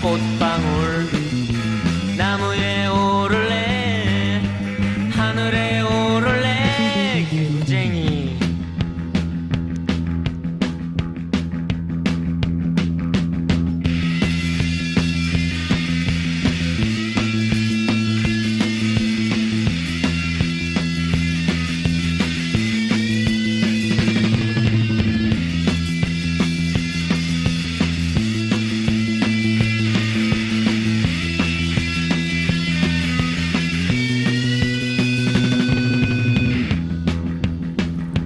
꽃방울 나무에 오를래 하늘에 오를래